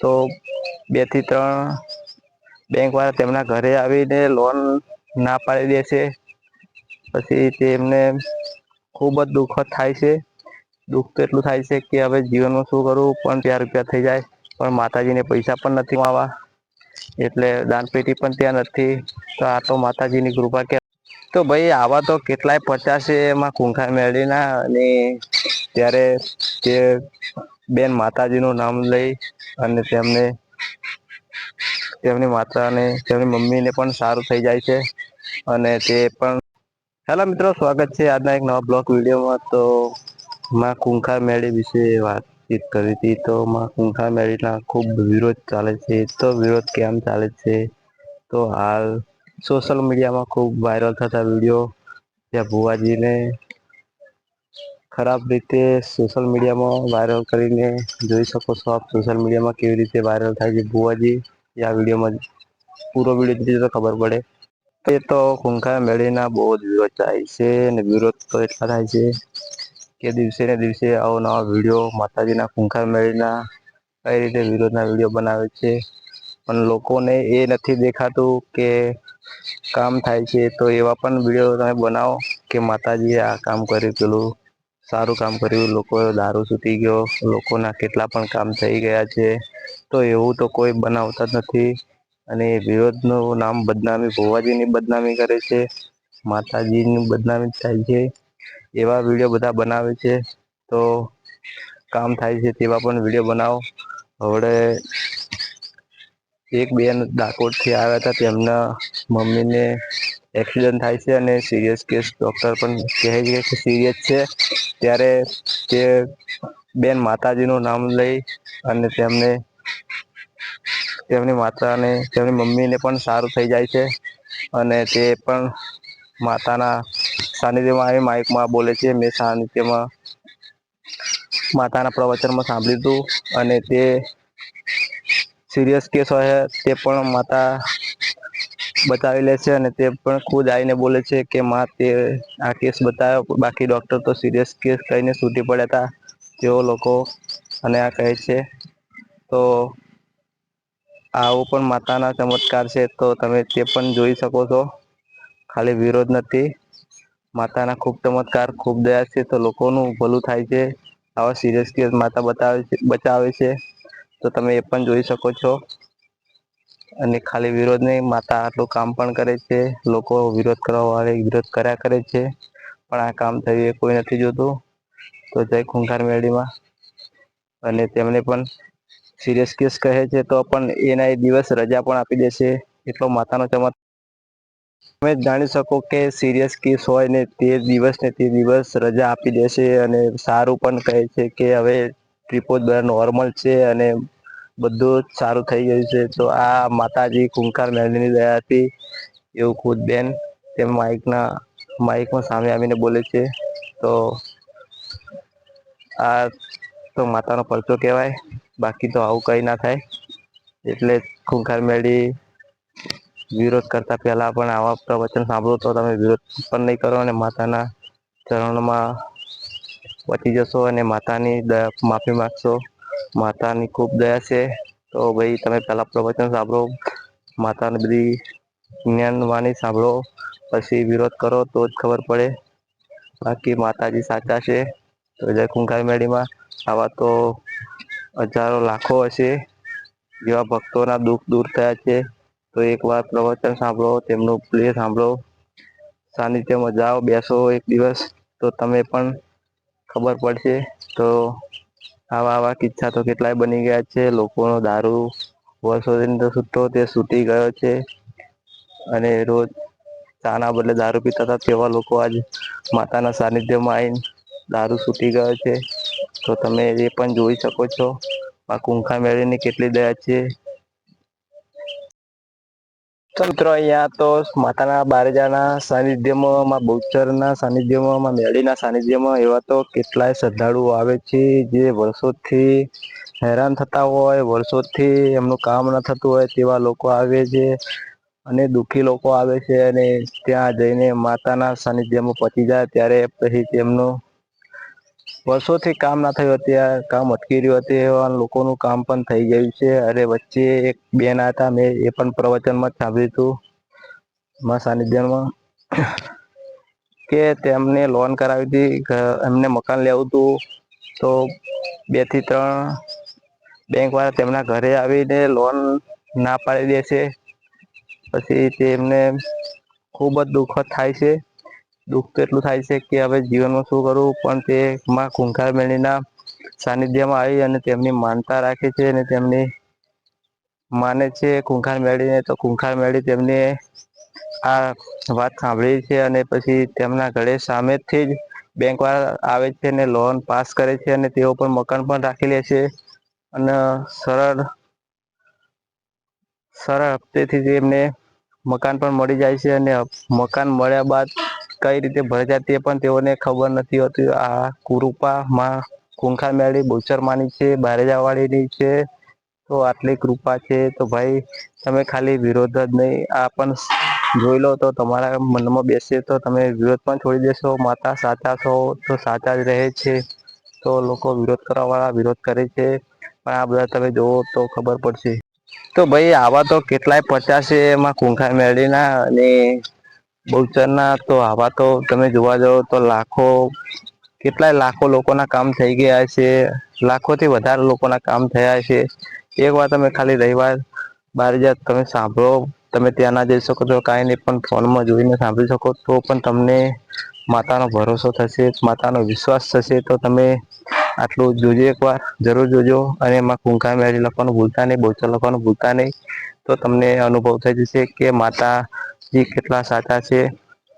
તો બેથી ત્રણ બેંકવાળા તેમના ઘરે આવીને લોન ના પાડી દેશે પછી તેમને ખૂબ જ દુઃખદ થાય છે. દુઃખ તો એટલું થાય છે કે હવે જીવનમાં શું કરવું પણ ત્યાં રૂપિયા થઈ જાય. પણ માતાજીને પૈસા પણ નથી માવા એટલે દાનપેટી પણ ત્યાં નથી. તો આ તો માતાજીની કૃપા કે તો ભાઈ આવા તો કેટલાય પચાસે એમાં ખૂખાર મેળીના અને ત્યારે તે બેન માતાજીનું નામ લઈ અને તેમને, તેમની માતાને, તેમની મમ્મીને પણ સારું થઈ જાય છે. અને તે પણ, હેલો મિત્રો, સ્વાગત છે આજના એક નવા બ્લોક વિડીયોમાં. તો માં કુંખાર મેળી વિશે વાતચીત કરી હતી. તો કુંખાર કુંખા મેળીના ખૂબ વિરોધ ચાલે છે. તો વિરોધ કેમ ચાલે છે? તો હાલ સોશિયલ મીડિયામાં ખૂબ વાયરલ થતા વીડિયો, ત્યાં ભુવાજીને ખરાબ રીતે સોશિયલ મીડિયામાં વાયરલ કરીને જોઈ શકો છો આપ. સોશિયલ મીડિયામાં કેવી રીતે વાયરલ થાય છે ભુવાજી? આ વિડીયોમાં પૂરો વીડિયો તો ખબર પડે. એ તો ખૂંખા મેળીના બહુ જ વિરોધ થાય છે અને વિરોધ તો એટલા થાય છે કે દિવસે ને દિવસે આવો નવા વીડિયો માતાજીના ખૂંખા મેળીના કઈ રીતે વિરોધના વીડિયો બનાવે છે. પણ લોકોને એ નથી દેખાતું કે કામ થાય છે તો એવા પણ વીડિયો તમે બનાવો કે માતાજીએ આ કામ કર્યું, પેલું સારું કામ કર્યું. લોકો દારૂ સુતી ગયો. લોકોના કેટલા પણ કામ થઈ ગયા છે. તો એવું તો કોઈ બનાવતા જ નથી. અને વિરોધનું નામ બદનામી, ભોવાજીની બદનામી કરે છે. માતાજીની બદનામી થાય છે. એવા વીડિયો બધા બનાવે છે. તો કામ થાય છે તેવા પણ વીડિયો બનાવો. હવે એક બેન ડાકોરથી આવ્યા હતા. તેમના મમ્મી ને એક્સિડન્ટ થાય છે અને સિરિયસ કેસ ડૉક્ટર પણ કહે છે કે સિરિયસ છે. ત્યારે તે બેન માતાજીનું નામ લઈ અને તેમને, તેમની માતાને, તેમની મમ્મીને પણ સારું થઈ જાય છે. અને તે પણ માતાના સાનિધ્યમાં માઇકમાં બોલે છે. મેં સાનિધ્યમાં માતાના પ્રવચનમાં સાંભળ્યું તું અને તે સિરિયસ કેસ હોય તે પણ માતા બતાવી લે છે અને તે પણ ખુદ આવીને બોલે છે કે તે આ કેસ બતાવ્યો બાકી ડોક્ટર તો સિરિયસ કેસ કહીને છૂટી પડ્યા હતા, તેઓ લોકો અને આ કહે છે. તો આવો પણ માતાના ચમત્કાર છે. તો તમે તે પણ જોઈ શકો છો. ખાલી વિરોધ નથી. માતાના ખૂબ ચમત્કાર, ખૂબ દયા છે. તો લોકોનું ભલું થાય છે. આવા સિરિયસ કેસ માતા બતાવે છે, બચાવે છે. તો તમે એ પણ જોઈ શકો છો. અને ખાલી વિરોધ નહીં, માતા આટલું કામ પણ કરે છે, લોકો વિરોધ કરવા વાળ વિરોધ કર્યા કરે છે, પણ આ કામ થયું એ કોઈ નથી જોતું. તો જય ખુંખાર મેળીમાં. અને તેમને પણ સિરિયસ કેસ કહે છે, તો પણ એના એ દિવસ રજા પણ આપી દેશે, એટલો માતાનો ચમત્કાર. તમે જાણી શકો કે સિરિયસ કેસ હોય ને તે દિવસ ને તે દિવસ રજા આપી દેશે અને સારું પણ કહે છે કે હવે રિપોર્ટ બધા નોર્મલ છે અને બધું જ સારું થઈ ગયું છે. તો આ માતાજી કુંખાર મેળીની દયા હતી એવું ખુદ બેન તેમ માઇકના, માઇકમાં સામે આવીને બોલે છે. તો આ તો માતાનો પરચો કહેવાય. બાકી તો આવું કંઈ ના થાય. એટલે ખૂંખાર મેળી વિરોધ કરતા પહેલાં પણ આવા પ્રવચન સાંભળો તો તમે વિરોધ પણ નહીં કરો અને માતાના ચરણમાં પચી જશો અને માતાની માફી માગશો. માતા ખૂબ દયા છે. તો ભાઈ, તમે પહેલાં પ્રવચન સાંભળો. માતાને બધી જ્ઞાન વાણી સાંભળો. પછી વિરોધ કરો, તો જ ખબર પડે. બાકી માતાજી સાચા છે. તો જય કુંખાર મેળીમાં. આવા તો હજારો લાખો હશે. જેવા ભક્તોના દુઃખ દૂર થયા છે. તો એકવાર પ્રવચન સાંભળો, તેમનું પ્લે સાંભળો. સાનિધ્યમાં જાઓ, બેસો એક દિવસ. તો તમે પણ ખબર પડશે. તો આવા આવા કિસ્સા તો કેટલાય બની ગયા છે. લોકોનો દારૂ વર્ષોથી સૂતો, તે સૂતી ગયો છે. અને રોજ ચાના બદલે દારૂ પીતા હતા તેવા લોકો આજ માતાના સાનિધ્યમાં આવીને દારૂ સૂતી ગયો છે. તો તમે એ પણ જોઈ શકો છો. આ કુંખા મેળીની કેટલી દયા છે. મિત્રો અહીંયા તો માતાના બારેજાના સાનિધ્યમાં માં ના સાનિધ્યમાં માં મેળીના સાનિધ્યમાં એવા તો કેટલાય શ્રદ્ધાળુઓ આવે છે જે વર્ષોથી હેરાન થતા હોય, વર્ષોથી એમનું કામ ન થતું હોય તેવા લોકો આવે છે અને દુઃખી લોકો આવે છે અને ત્યાં જઈને માતાના સાનિધ્યમાં પહોંચી જાય ત્યારે પછી તેમનું વર્ષોથી કામ ના થયું અત્યારે, કામ અટકી રહ્યું હતું એ લોકોનું કામ પણ થઈ ગયું છે. અરે વચ્ચે એક બેન હતા મેં એ પણ પ્રવચનમાં જ સાંભળ્યું હતું મા સાનિધ્યમાં, કે તેમને લોન કરાવી હતી એમને મકાન લેવું તું તો બેથી ત્રણ બેંકવાળા તેમના ઘરે આવીને લોન ના પાડી દે છે. પછી તેમને ખૂબ જ દુઃખદ થાય છે. દુઃખ તો એટલું થાય છે કે હવે જીવનમાં શું કરવું? પણ તે કુંખાર મેળીના સાનિધ્યમાં આવી અને તેમની માનતા રાખે છે અને તેમની માને છે કુંખાર મેળીને તો કુંખાર મેળી તેમને આ વાત સાંભળી છે અને પછી તેમના ઘરે સામેથી જ બેંક વાળા આવે છે અને લોન પાસ કરે છે અને તેઓ પણ મકાન પણ રાખી લે છે. અને સરળ સરળ હપ્તેથી એમને મકાન પણ મળી જાય છે અને મકાન મળ્યા બાદ કઈ રીતે ભરે તે પણ તેઓને ખબર નથી હોતી. આ કૃપામાં કુંખા મેળી બોચર માની છે બારેજા વાળી છે, તો આટલી કૃપા છે. તો ભાઈ, તમે ખાલી વિરોધ જ નહીં, આ પણ જોઈ લો તો તમારા મનમાં બેસે તો તમે વિરોધ પણ છોડી દેશો, માતા સાચા છો તો સાચા જ રહે છે. તો લોકો વિરોધ કરવા વાળા વિરોધ કરે છે. પણ આ બધા તમે જોવો તો ખબર પડશે. તો ભાઈ, આવા તો કેટલાય પચાસે એમાં કુંખા મેળીના અને બહુચર ના તો આવા તો તમે જોવા જાવ તો લાખો, કેટલાય લાખો લોકોના કામ થઈ ગયા છે. લાખોથી વધારે લોકોના કામ થયા છે. એક વાર તમે ખાલી રવિવાર બાર જાત તમે સાંભળો, તમે ત્યાં ના જઈ શકો છો, કાંઈ નહીં, પણ ફોનમાં જોઈને સાંભળી શકો તો પણ તમને માતાનો ભરોસો થશે, માતાનો વિશ્વાસ થશે. તો તમે આટલું જોજો એક વાર જરૂર જોજો. અને એમાં કુંખા મેળી લખવાનું ભૂલતા નહીં, બહુચર લખવાનું ભૂલતા નહીં. તો તમને અનુભવ થઈ જશે કે માતાજી કેટલા સાચા છે?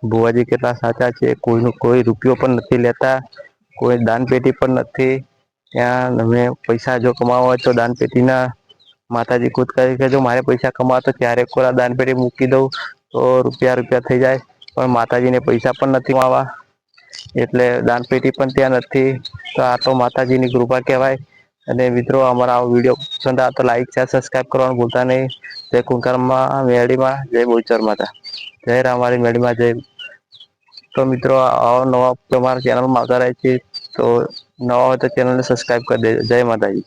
ભુવાજી કેટલા સાચા છે? કોઈનો, કોઈ રૂપિયો પણ નથી લેતા, કોઈ દાનપેટી પણ નથી. ત્યાં તમે પૈસા જો કમાવો તો દાનપેટીના માતાજી ખુદ કરી કે જો મારે પૈસા કમાતો ત્યારે કોરા દાનપેટી મૂકી દઉં તો રૂપિયા રૂપિયા થઈ જાય. પણ માતાજીને પૈસા પણ નથી મળવા. એટલે દાનપેટી પણ ત્યાં નથી. તો આ તો માતાજીની કૃપા કહેવાય. અને મિત્રો, અમારા આ વીડિયો પસંદ આવે તો લાઈક છે સબસ્ક્રાઈબ કરવાનું ભૂલતા નહીં. જય કુંકારમાં મેળીમાં જય બોલચર માતા. જય રામારી મેડમાં જય. તો મિત્રો નવા તમારા ચેનલમાં આવતા રહે છે તો નવા હોય તો ચેનલને સબસ્ક્રાઈબ કરી દેજો. જય માતાજી.